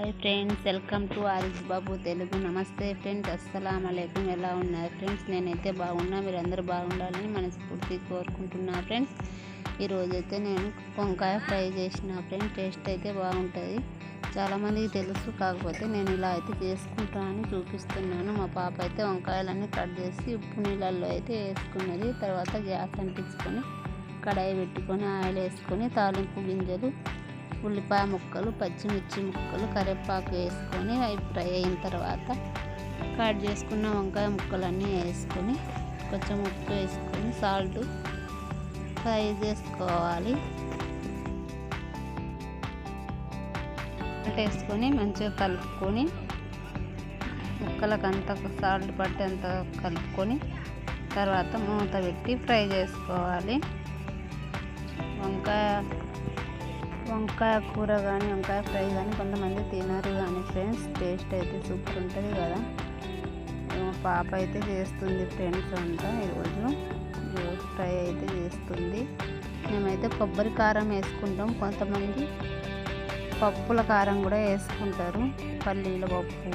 Hi friends welcome to Ariz Babu Telugu. నమస్తే friends అస్సలం అలైకుం ఎలా ఉన్నారు ఫ్రెండ్స్? నేనైతే బాగున్నా మీరందరూ బాగుండాలని మనస్ఫూర్తి కోరుకుంటున్నా ఫ్రెండ్స్. ఈరోజైతే నేను వంకాయ ఫ్రై చేసిన ఫ్రెండ్స్ టేస్ట్ అయితే బాగుంటుంది. చాలామందికి తెలుసు కాకపోతే నేను ఇలా అయితే చేసుకుంటానని చూపిస్తున్నాను. మా పాప అయితే వంకాయలన్నీ కట్ చేసి ఉప్పు నీళ్ళల్లో అయితే వేసుకున్నది. తర్వాత గ్యాస్ అంటించుకొని కడాయి పెట్టుకొని ఆయిల్ వేసుకొని తాలింపు గింజలు ఉల్లిపాయ ముక్కలు పచ్చిమిర్చి ముక్కలు కరివేపాకు వేసుకొని అవి ఫ్రై అయిన తర్వాత కట్ చేసుకున్న వంకాయ ముక్కలన్నీ వేసుకొని కొంచెం ఉప్పు వేసుకొని సాల్ట్ ఫ్రై చేసుకోవాలి. సాల్ట్ వేసుకొని మంచిగా కలుపుకొని ముక్కలకు అంత సాల్ట్ పట్టేంత కలుపుకొని తర్వాత మూత పెట్టి ఫ్రై చేసుకోవాలి. వంకాయ వంకాయ కూర కానీ వంకాయ ఫ్రై కానీ కొంతమంది తినరు కానీ ఫ్రెండ్స్ టేస్ట్ అయితే సూపర్ ఉంటుంది కదా. మా పాప అయితే చేస్తుంది ఫ్రెండ్స్ అంతా ఈరోజు. ఫ్రై అయితే చేస్తుంది. మేమైతే కొబ్బరి కారం వేసుకుంటాం. కొంతమంది పప్పుల కారం కూడా వేసుకుంటారు. పల్లీల పప్పు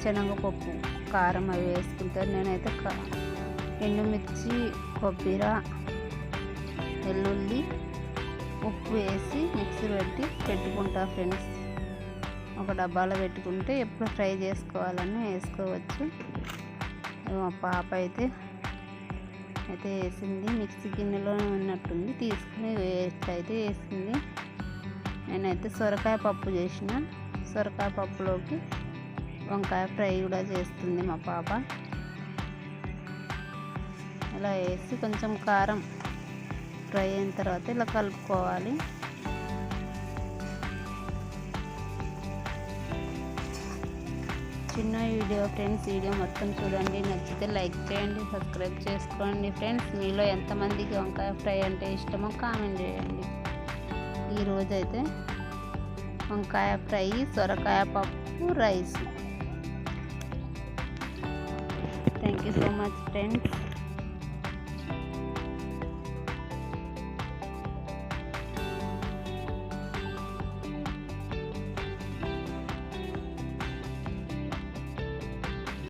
శనగపప్పు కారం అవి వేసుకుంటారు. నేనైతే ఎండుమిర్చి కొబ్బరి వెల్లుల్లి ఉప్పు వేసి మిక్సీ పెట్టి పెట్టుకుంటా ఫ్రెండ్స్. ఒక డబ్బాలో పెట్టుకుంటే ఎప్పుడు ఫ్రై చేసుకోవాలని వేసుకోవచ్చు. మా పాప అయితే అయితే వేసింది. మిక్సీ గిన్నెలో ఉన్నట్టుంది. తీసుకుని వేస్ట్ అయితే వేసింది. నేనైతే సొరకాయ పప్పు చేసిన. సొరకాయ పప్పులోకి వంకాయ ఫ్రై కూడా చేస్తుంది మా పాప. ఇలా వేసి కొంచెం కారం ఫ్రై అయిన తర్వాత ఇలా కలుపుకోవాలి. చిన్న వీడియో ఫ్రెండ్స్ వీడియో మొత్తం చూడండి. నచ్చితే లైక్ చేయండి సబ్స్క్రైబ్ చేసుకోండి ఫ్రెండ్స్. మీలో ఎంతమందికి వంకాయ ఫ్రై అంటే ఇష్టమో కామెంట్ చేయండి. ఈరోజైతే వంకాయ ఫ్రై సొరకాయ పప్పు rice. Thank you so much friends